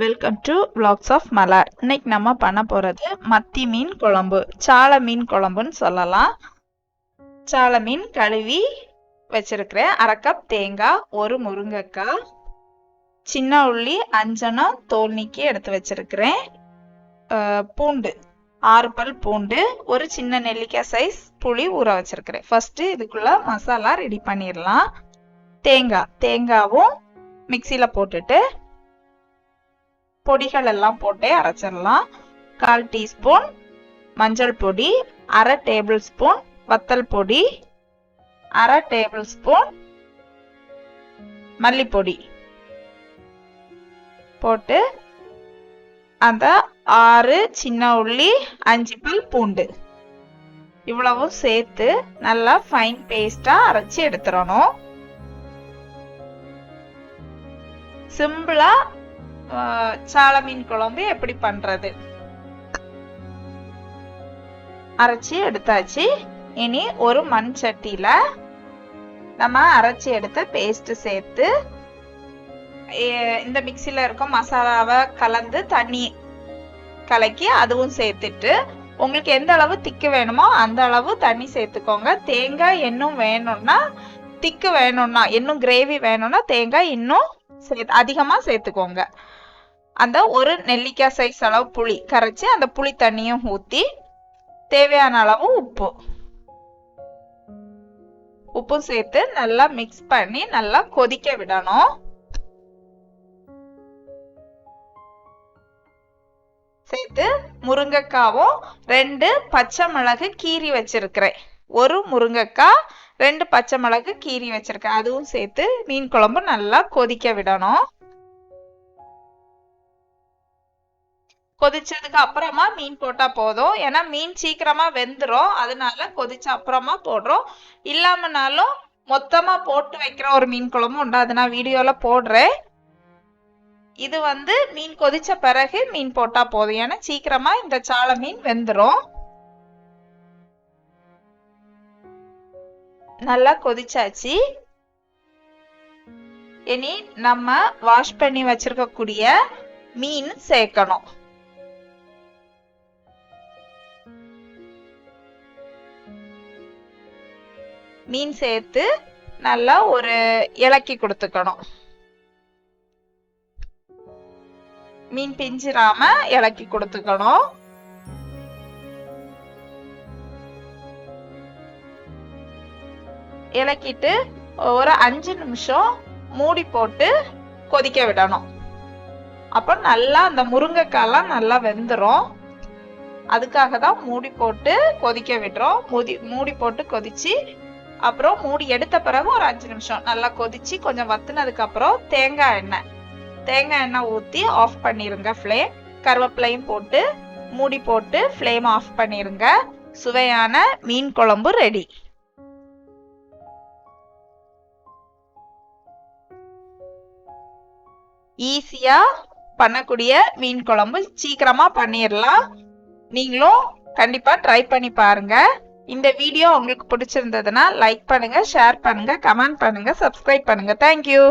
Welcome to vlogs of Malar இன்னைக்கு நம்ம பண்ண போகிறது மத்தி மீன் குழம்பு. சால மீன் குழம்புன்னு சொல்லலாம். சால மீன் கழுவி வச்சிருக்கிறேன் அரை கப் தேங்காய் ஒரு முருங்கைக்காய் சின்ன உள்ளி அஞ்சனம் தோல் நீக்கி எடுத்து வச்சிருக்கிறேன். பூண்டு ஆறு பல் பூண்டு ஒரு சின்ன நெல்லிக்காய் சைஸ் புளி ஊற வச்சிருக்கிறேன். ஃபர்ஸ்ட் இதுக்குள்ள மசாலா ரெடி பண்ணிடலாம். தேங்காய் தேங்காவும் மிக்சியில் போட்டுட்டு பொடிகள் எல்லாம் போட்டு அரைச்சிடலாம். கால் டீஸ்பூன் மஞ்சள் பொடி அரை டேபிள் ஸ்பூன் வத்தல் பொடி அரை டேபிள் ஸ்பூன் மல்லிப்பொடி போட்டு அந்த ஆறு சின்ன உள்ளி அஞ்சு பல் பூண்டு இவ்வளவும் சேர்த்து நல்லா ஃபைன் பேஸ்டா அரைச்சி எடுத்துடணும். சிம்பிளா சால மீன் குழம்பு எப்படி பண்றது? அரைச்சி எடுத்தாச்சு. இனி ஒரு மண் சட்டியில நம்ம அரைச்சி எடுத்த பேஸ்ட் சேர்த்து இந்த மிக்சில இருக்க மசாலாவை கலந்து தண்ணி கலக்கி அதுவும் சேர்த்துட்டு உங்களுக்கு எந்த அளவு திக்கு வேணுமோ அந்த அளவு தண்ணி சேர்த்துக்கோங்க. தேங்காய் இன்னும் வேணும்னா திக்கு வேணும்னா இன்னும் கிரேவி வேணும்னா தேங்காய் இன்னும் சேர்த்து அதிகமா சேர்த்துக்கோங்க. அந்த ஒரு நெல்லிக்காய் சைஸ் அளவு புளி கரைச்சி அந்த புளி தண்ணியும் ஊத்தி தேவையான அளவு உப்பு. உப்பும் சேர்த்து நல்லா மிக்ஸ் பண்ணி நல்லா கொதிக்க விடணும். சேர்த்து முருங்கைக்காவும் ரெண்டு பச்சை மிளகு கீறி வச்சிருக்கிறேன். ஒரு முருங்கைக்காய் ரெண்டு பச்சை மிளகு கீறி வச்சிருக்கேன். அதுவும் சேர்த்து மீன் குழம்பு நல்லா கொதிக்க விடணும். கொதிச்சதுக்கு அப்புறமா மீன் போட்டா போதும். ஏன்னா மீன் சீக்கிரமா வெந்துடும் அதனால கொதிச்ச அப்புறமா போடுறோம். இல்லாமனாலும் மொத்தமா போட்டு வைக்கிற ஒரு மீன் குழம்பு உண்டு. அதை நான் வீடியோல போடுறேன். இது வந்து மீன் கொதிச்ச பிறகு மீன் போட்டா போதும். ஏன்னா சீக்கிரமா இந்த சாலை மீன் வெந்துடும் நல்லா கொதிச்சாச்சு. இனி நம்ம வாஷ் பண்ணி வச்சிருக்கக்கூடிய மீன் சேர்க்கணும். மீன் சேர்த்து நல்லா ஒரு இலக்கி கொடுத்துக்கணும். மீன் பிஞ்சிராம இலக்கி கொடுத்துக்கணும். இலக்கிட்டு ஒரு அஞ்சு நிமிஷம் மூடி போட்டு கொதிக்க விடணும். அப்போ நல்லா அந்த முருங்கைக்காய்லாம் நல்லா வெந்துடும் அதுக்காக தான் மூடி போட்டு கொதிக்க விடுறோம். மூடி மூடி போட்டு கொதிச்சு அப்புறம் மூடி எடுத்த பிறகு ஒரு அஞ்சு நிமிஷம் நல்லா கொதிச்சு கொஞ்சம் வத்துனதுக்கு அப்புறம் தேங்காய் எண்ணெய். தேங்காய் எண்ணெய் ஊற்றி ஆஃப் பண்ணிருங்க ஃப்ளேம் கருவேப்பிலையும் போட்டு மூடி போட்டு ஃப்ளேம் ஆஃப் பண்ணிருங்க. சுவையான மீன் குழம்பு ரெடி ஈஸியா பண்ணக்கூடிய மீன் குழம்பு சீக்கிரமா பண்ணிடலாம் நீங்களும் கண்டிப்பா ட்ரை பண்ணி பாருங்க. இந்த வீடியோ உங்களுக்கு பிடிச்சிருந்ததுன்னா லைக் பண்ணுங்க ஷேர் பண்ணுங்க கமெண்ட் பண்ணுங்க சப்ஸ்கிரைப் பண்ணுங்க. தேங்க்யூ